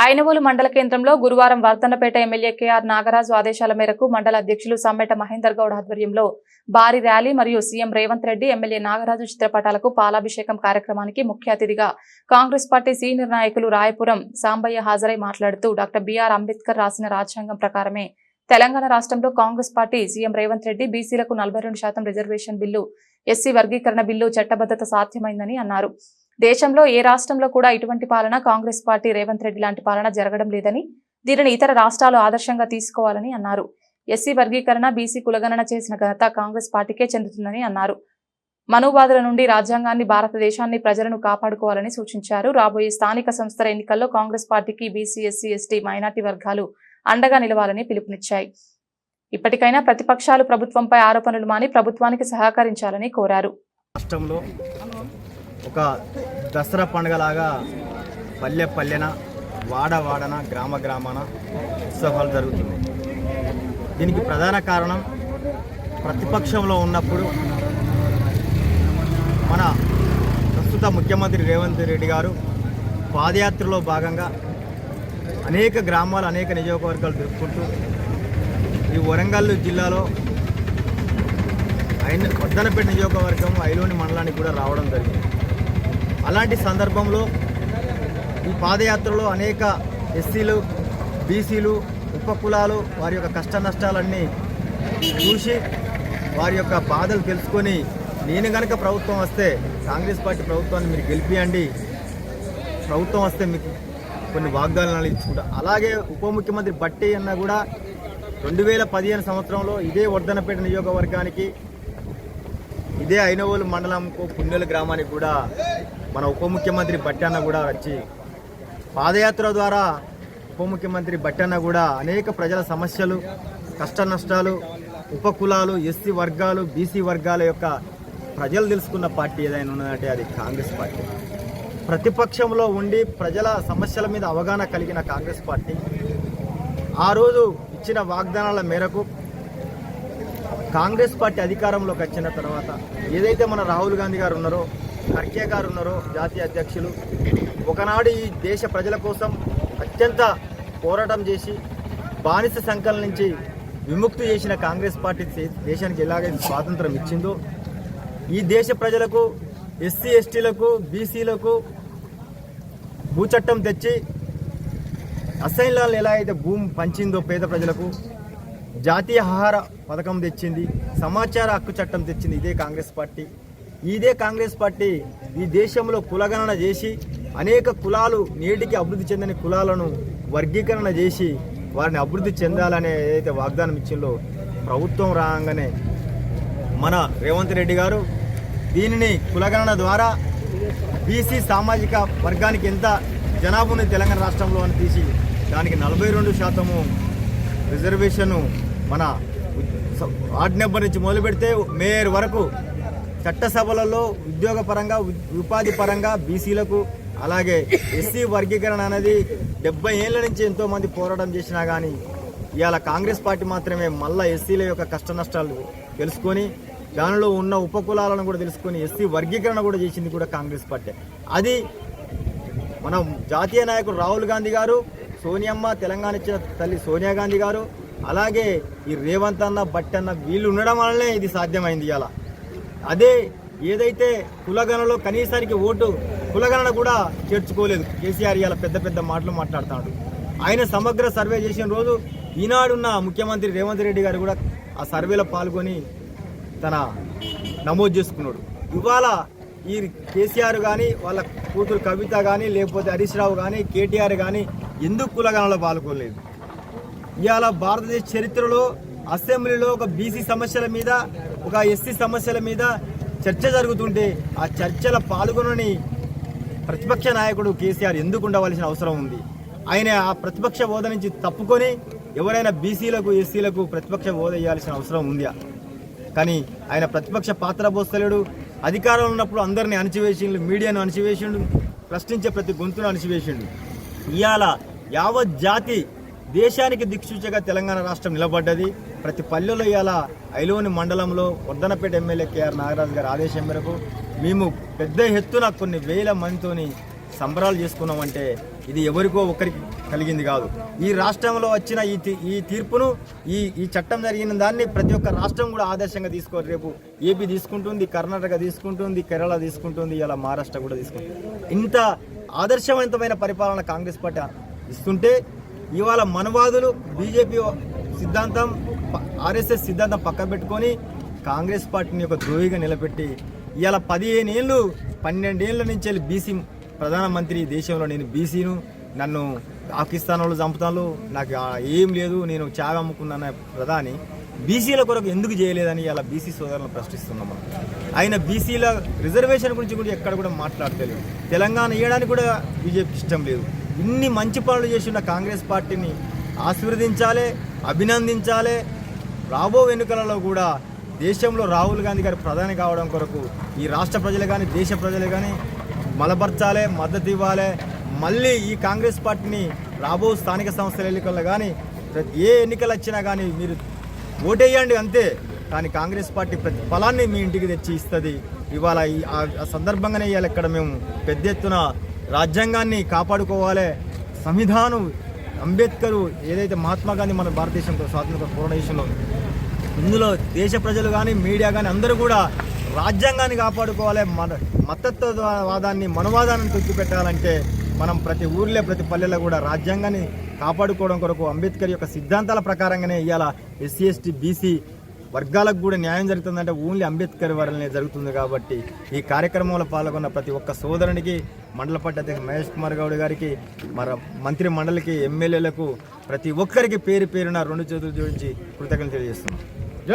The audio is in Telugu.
ఐనవోలు మండల కేంద్రంలో గురువారం వర్ధన్నపేట ఎమ్మెల్యే కేఆర్ నాగరాజు ఆదేశాల మేరకు మండల అధ్యక్షులు సమ్మెట మహేందర్ గౌడ్ ఆధ్వర్యంలో భారీ ర్యాలీ మరియు సీఎం రేవంత్ రెడ్డి ఎమ్మెల్యే నాగరాజు చిత్రపటాలకు పాలాభిషేకం కార్యక్రమానికి ముఖ్య అతిథిగా కాంగ్రెస్ పార్టీ సీనియర్ నాయకులు రాయపురం సాంబయ్య హాజరై మాట్లాడుతూ డాక్టర్ బిఆర్ అంబేద్కర్ రాసిన రాజ్యాంగం ప్రకారమే తెలంగాణ రాష్ట్రంలో Congress party CM Revanth Reddy బీసీలకు నలభై రెండు శాతం రిజర్వేషన్ బిల్లు ఎస్సీ వర్గీకరణ బిల్లు చట్టబద్ధత సాధ్యమైందని అన్నారు. దేశంలో ఏ రాష్ట్రంలో కూడా ఇటువంటి పాలన కాంగ్రెస్ పార్టీ రేవంత్ రెడ్డి లాంటి పాలన జరగడం లేదని దీనిని ఇతర రాష్ట్రాలు ఆదర్శంగా తీసుకోవాలని అన్నారు. ఎస్సీ వర్గీకరణ బీసీ కులగణన చేసిన ఘనత కాంగ్రెస్ పార్టీకే చెందుతుందని అన్నారు. మనోబాధల నుండి రాజ్యాంగాన్ని భారతదేశాన్ని ప్రజలను కాపాడుకోవాలని సూచించారు. రాబోయే స్థానిక సంస్థల ఎన్నికల్లో కాంగ్రెస్ పార్టీకి బీసీ ఎస్సీ ఎస్టీ మైనార్టీ వర్గాలు అండగా నిలవాలని పిలుపునిచ్చాయి. ఇప్పటికైనా ప్రతిపక్షాలు ప్రభుత్వంపై ఆరోపణలు మాని ప్రభుత్వానికి సహకరించాలని కోరారు. రాష్ట్రంలో ఒక దసరా పండుగలాగా పల్లె పల్లెన వాడ వాడన గ్రామ గ్రామాన ఉత్సవాలు జరుగుతున్నాయి. దీనికి ప్రధాన కారణం ప్రతిపక్షంలో ఉన్నప్పుడు మన ప్రస్తుత ముఖ్యమంత్రి రేవంత్ రెడ్డి గారు పాదయాత్రలో భాగంగా అనేక గ్రామాలు అనేక నియోజకవర్గాలు తిరుక్కుంటూ ఈ వరంగల్ జిల్లాలో అయిన వద్దనపేట నియోజకవర్గం ఐలోని మండలానికి కూడా రావడం జరిగింది. అలాంటి సందర్భంలో ఈ పాదయాత్రలో అనేక ఎస్సీలు బీసీలు ఉపకులాలు వారి యొక్క కష్ట నష్టాలన్నీ చూసి వారి యొక్క బాధలు తెలుసుకొని నేను గనక ప్రభుత్వం వస్తే కాంగ్రెస్ పార్టీ ప్రభుత్వాన్ని మీరు గెలిపియండి. ప్రభుత్వం వస్తే మీకు కొన్ని వాగ్దానాలు ఇచ్చుకుంటా. అలాగే ఉప ముఖ్యమంత్రి బట్టి అన్న కూడా రెండు వేల పదిహేను సంవత్సరంలో ఇదే వర్ధనపేట నియోజకవర్గానికి ఇదే ఐనవోలు మండలం పుణ్యుల గ్రామానికి కూడా మన ఉప ముఖ్యమంత్రి బట్టన్న కూడా వచ్చి పాదయాత్ర ద్వారా ఉప ముఖ్యమంత్రి బట్టన్న కూడా అనేక ప్రజల సమస్యలు కష్ట నష్టాలు ఉపకులాలు ఎస్సీ వర్గాలు బీసీ వర్గాల యొక్క ప్రజలు తెలుసుకున్న పార్టీ ఏదైనా ఉన్నదంటే అది కాంగ్రెస్ పార్టీ. ప్రతిపక్షంలో ఉండి ప్రజల సమస్యల మీద అవగాహన కలిగిన కాంగ్రెస్ పార్టీ. ఆ రోజు ఇచ్చిన వాగ్దానాల మేరకు కాంగ్రెస్ పార్టీ అధికారంలోకి వచ్చిన తర్వాత ఏదైతే మన రాహుల్ గాంధీ గారు ఉన్నారో ఖర్గే గారు ఉన్నారో జాతీయ అధ్యక్షులు ఒకనాడు ఈ దేశ ప్రజల కోసం అత్యంత పోరాటం చేసి బానిస సంకల నుంచి విముక్తి చేసిన కాంగ్రెస్ పార్టీ దేశానికి ఎలాగైతే స్వాతంత్రం ఇచ్చిందో ఈ దేశ ప్రజలకు ఎస్సీ ఎస్టీలకు బీసీలకు భూచట్టం తెచ్చి అసైన్లాలు ఎలా అయితే భూమి పంచిందో పేద ప్రజలకు జాతీయ ఆహార పథకం తెచ్చింది సమాచార హక్కు చట్టం తెచ్చింది ఇదే కాంగ్రెస్ పార్టీ. ఇదే కాంగ్రెస్ పార్టీ ఈ దేశంలో కులగణన చేసి అనేక కులాలు నేటికి అభివృద్ధి చెందని కులాలను వర్గీకరణ చేసి వారిని అభివృద్ధి చెందాలనే ఏదైతే వాగ్దానం ఇచ్చిందో ప్రభుత్వం రాగానే మన రేవంత్ రెడ్డి గారు దీనిని కులగణన ద్వారా బీసీ సామాజిక వర్గానికి ఎంత జనాభా ఉంది తెలంగాణ రాష్ట్రంలో అని తీసి దానికి నలభై రెండు శాతము రిజర్వేషన్ మన వార్డ్ నెంబర్ నుంచి మొదలు పెడితే మేయర్ వరకు చట్టసభలలో ఉద్యోగ పరంగా ఉపాధి పరంగా బీసీలకు అలాగే ఎస్సీ వర్గీకరణ అనేది డెబ్బై ఏళ్ళ నుంచి ఎంతోమంది పోరాటం చేసినా కానీ ఇవాళ కాంగ్రెస్ పార్టీ మాత్రమే మళ్ళా ఎస్సీల యొక్క కష్ట నష్టాలు తెలుసుకొని దానిలో ఉన్న ఉపకులాలను కూడా తెలుసుకొని ఎస్సీ వర్గీకరణ కూడా చేసింది కూడా కాంగ్రెస్ పార్టీ. అది మన జాతీయ నాయకుడు రాహుల్ గాంధీ గారు సోనియమ్మ తెలంగాణ ఇచ్చిన తల్లి సోనియా గాంధీ గారు అలాగే ఈ రేవంత్ అన్న బట్టన్న వీళ్ళు ఉండడం వల్లనే ఇది సాధ్యమైంది ఇలా అదే ఏదైతే కులగణలో కనీసానికి ఓటు కులగణన కూడా చేర్చుకోలేదు కేసీఆర్ ఇలా పెద్ద పెద్ద మాటలు మాట్లాడుతున్నాడు ఆయన సమగ్ర సర్వే చేసిన రోజు ఈనాడున్న ముఖ్యమంత్రి రేవంత్ రెడ్డి గారు కూడా ఆ సర్వేలో పాల్గొని తన నమోదు చేసుకున్నాడు. ఇవాళ ఈ కేసీఆర్ కానీ వాళ్ళ కూతురు కవిత కానీ లేకపోతే హరీష్ రావు కానీ కేటీఆర్ కానీ ఎందుకు కులగణలో పాల్గొనలేదు? ఇవాళ భారతదేశ చరిత్రలో అసెంబ్లీలో ఒక బీసీ సమస్యల మీద ఒక ఎస్సీ సమస్యల మీద చర్చ జరుగుతుంటే ఆ చర్చల పాల్గొనని ప్రతిపక్ష నాయకుడు కేసీఆర్ ఎందుకు ఉండవలసిన అవసరం ఉంది? ఆయన ఆ ప్రతిపక్ష హోదా నుంచి తప్పుకొని ఎవరైనా బీసీలకు ఎస్సీలకు ప్రతిపక్ష హోదా ఇవ్వాల్సిన అవసరం ఉందా? కానీ ఆయన ప్రతిపక్ష పాత్ర పోస్తలేడు. అధికారంలో ఉన్నప్పుడు అందరిని అణచివేసిండు మీడియాను అణచివేసిండు ప్రశ్నించే ప్రతి గొంతును అణచివేసిండు. ఇవాళ యావత్ జాతి దేశానికి దిక్సూచగా తెలంగాణ రాష్ట్రం నిలబడ్డది. ప్రతి పల్లెలో ఇవాళ ఐలోని మండలంలో వర్ధనపేట ఎమ్మెల్యే కేఆర్ నాగరాజు గారి ఆదేశం మేరకు మేము పెద్ద ఎత్తున కొన్ని వేల మందితోని సంబరాలు చేసుకున్నామంటే ఇది ఎవరికో ఒకరికి కలిగింది కాదు. ఈ రాష్ట్రంలో వచ్చిన ఈ తీ- ఈ తీర్పును ఈ ఈ చట్టం జరిగిన దాన్ని ప్రతి ఒక్క రాష్ట్రం కూడా ఆదర్శంగా తీసుకోవాలి రేపు ఏపీ తీసుకుంటుంది కర్ణాటక తీసుకుంటుంది కేరళ తీసుకుంటుంది ఇలా మహారాష్ట్ర కూడా తీసుకుంటుంది. ఇంత ఆదర్శవంతమైన పరిపాలన కాంగ్రెస్ పార్టీ ఇస్తుంటే ఇవాళ మనవాదులు బీజేపీ సిద్ధాంతం ఆర్ఎస్ఎస్ సిద్ధాంతం పక్క పెట్టుకొని కాంగ్రెస్ పార్టీని ఒక ద్రోహిగా నిలబెట్టి ఇవాళ పదిహేను ఏళ్ళు పన్నెండేళ్ళ నుంచి వెళ్ళి బీసీ ప్రధానమంత్రి ఈ దేశంలో నేను బీసీను నన్ను పాకిస్తాన్ వాళ్ళు చంపుతాను నాకు ఏం లేదు నేను చావి అమ్ముకున్నాను ప్రధాని బీసీల కొరకు ఎందుకు చేయలేదని ఇలా బీసీ సోదరులను ప్రశ్నిస్తున్నాం మనం. ఆయన బీసీల రిజర్వేషన్ గురించి కూడా ఎక్కడ కూడా మాట్లాడతలేదు తెలంగాణ ఇవ్వడానికి కూడా బీజేపీ ఇష్టం లేదు ఇన్ని మంచి పనులు చేసిన కాంగ్రెస్ పార్టీని ఆశీర్వదించాలి అభినందించాలి. రాబో ఎన్నికలలో కూడా దేశంలో రాహుల్ గాంధీ గారు ప్రధాని కావడం కొరకు ఈ రాష్ట్ర ప్రజలు కానీ దేశ ప్రజలు కానీ మలపరచాలి మద్దతు ఇవ్వాలి. మళ్ళీ ఈ కాంగ్రెస్ పార్టీని రాబో స్థానిక సంస్థల ఎన్నికల్లో కానీ ప్రతి ఏ ఎన్నికలు వచ్చినా కానీ మీరు ఓటేయండి అంతే. కానీ కాంగ్రెస్ పార్టీ ప్రతి ఫలాన్ని మీ ఇంటికి తెచ్చి ఇస్తుంది. ఇవాళ ఈ సందర్భంగానే ఇవాళ ఇక్కడ మేము పెద్ద ఎత్తున రాజ్యాంగాన్ని కాపాడుకోవాలి. సంవిధానం అంబేద్కర్ ఏదైతే మహాత్మా గాంధీ మన భారతదేశంతో స్వాతంత్ర పోరాట దేశంలో ఇందులో దేశ ప్రజలు కానీ మీడియా కానీ అందరూ కూడా రాజ్యాంగాన్ని కాపాడుకోవాలి. మన మతత్వవాదాన్ని మనవాదాన్ని తొక్కిపెట్టాలంటే మనం ప్రతి ఊర్లో ప్రతి పల్లెలో కూడా రాజ్యాంగాన్ని కాపాడుకోవడం కొరకు అంబేద్కర్ యొక్క సిద్ధాంతాల ప్రకారంగానే ఇవాళ ఎస్సీ ఎస్టీ బీసీ వర్గాలకు కూడా న్యాయం జరుగుతుందంటే ఓన్లీ అంబేద్కర్ వరల్నే జరుగుతుంది కాబట్టి ఈ కార్యక్రమంలో పాల్గొన్న ప్రతి ఒక్క సోదరునికి మండల పార్టీ అధ్యక్షుడు మహేష్ కుమార్ గౌడ్ గారికి మన మంత్రి మండలికి ఎమ్మెల్యేలకు ప్రతి ఒక్కరికి పేరు పేరున రెండు చేతులు జోడించి కృతజ్ఞతలు తెలియజేస్తున్నాం.